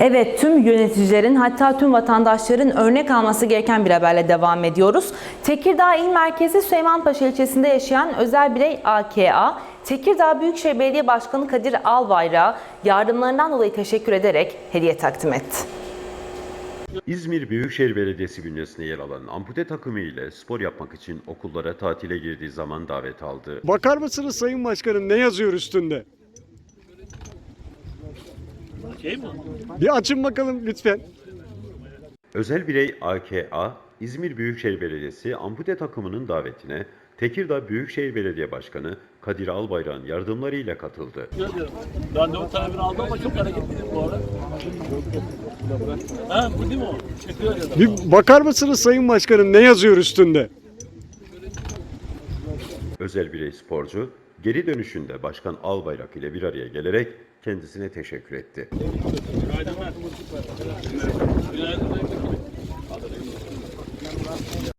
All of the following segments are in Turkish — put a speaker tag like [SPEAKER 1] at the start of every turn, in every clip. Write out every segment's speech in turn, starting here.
[SPEAKER 1] Evet tüm yöneticilerin hatta tüm vatandaşların örnek alması gereken bir haberle devam ediyoruz. Tekirdağ İl Merkezi Süleymanpaşa ilçesinde yaşayan özel birey AKA, Tekirdağ Büyükşehir Belediye Başkanı Kadir Albayrak'a yardımlarından dolayı teşekkür ederek hediye takdim etti.
[SPEAKER 2] İzmir Büyükşehir Belediyesi bünyesinde yer alan ampute takımı ile spor yapmak için okullara tatile girdiği zaman davet aldı.
[SPEAKER 3] Bakar mısınız Sayın Başkanım ne yazıyor üstünde?
[SPEAKER 4] Şey mi?
[SPEAKER 3] Bir açın bakalım lütfen.
[SPEAKER 2] Özel birey AKA, İzmir Büyükşehir Belediyesi ampute takımının davetine Tekirdağ Büyükşehir Belediye Başkanı Kadir Albayrak'ın yardımlarıyla katıldı.
[SPEAKER 4] Görüyorum. Randevu talebini aldım ama çok hareketliyim bu ara. Ha bu değil mi o?
[SPEAKER 3] Bir bakar mısınız Sayın Başkanım ne yazıyor üstünde?
[SPEAKER 2] Özel birey sporcu, geri dönüşünde Başkan Albayrak ile bir araya gelerek kendisine teşekkür etti.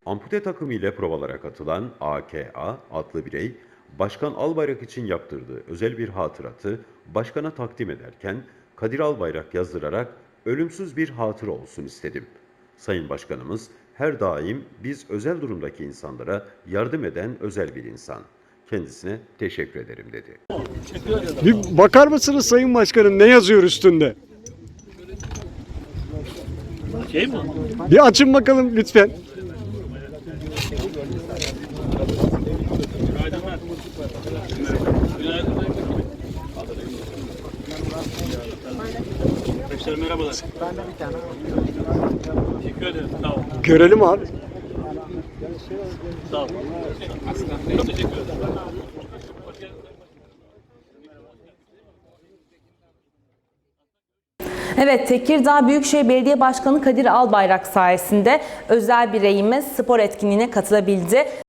[SPEAKER 2] Ampute takımı ile provalara katılan AKA adlı birey, Başkan Albayrak için yaptırdığı özel bir hatıratı başkana takdim ederken Kadir Albayrak yazdırarak ölümsüz bir hatıra olsun istedim. Sayın Başkanımız her daim biz özel durumdaki insanlara yardım eden özel bir insan. Kendisine teşekkür ederim dedi.
[SPEAKER 3] Bir bakar mısınız Sayın Başkanım ne yazıyor üstünde?
[SPEAKER 4] Şey mi?
[SPEAKER 3] Bir açın bakalım lütfen.
[SPEAKER 4] Merhabalar. Ben de bir tane. Teşekkür ederim. Sağ ol.
[SPEAKER 3] Görelim abi.
[SPEAKER 4] Sağ ol. Çok teşekkür.
[SPEAKER 1] Evet Tekirdağ Büyükşehir Belediye Başkanı Kadir Albayrak sayesinde özel bireyimiz spor etkinliğine katılabildi.